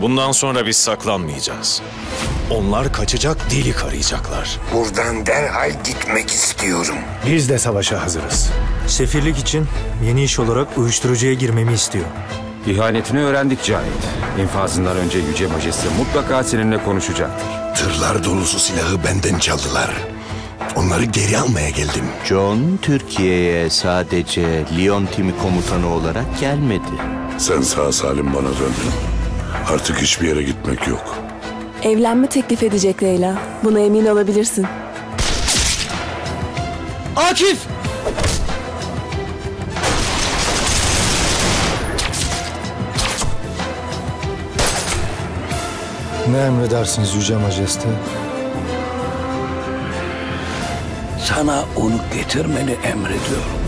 Bundan sonra biz saklanmayacağız. Onlar kaçacak delik arayacaklar. Buradan derhal gitmek istiyorum. Biz de savaşa hazırız. Sefirlik için yeni iş olarak uyuşturucuya girmemi istiyor. İhanetini öğrendik Cahit. İnfazından önce Yüce Majeste mutlaka seninle konuşacaktır. Tırlar dolusu silahı benden çaldılar. Onları geri almaya geldim. John Türkiye'ye sadece Lyon timi komutanı olarak gelmedi. Sen sağ salim bana döndün. Artık hiçbir yere gitmek yok. Evlenme teklif edecek Leyla. Buna emin olabilirsin. Akif! Ne emredersiniz Yüce Majeste? Sana onu getirmeni emrediyorum.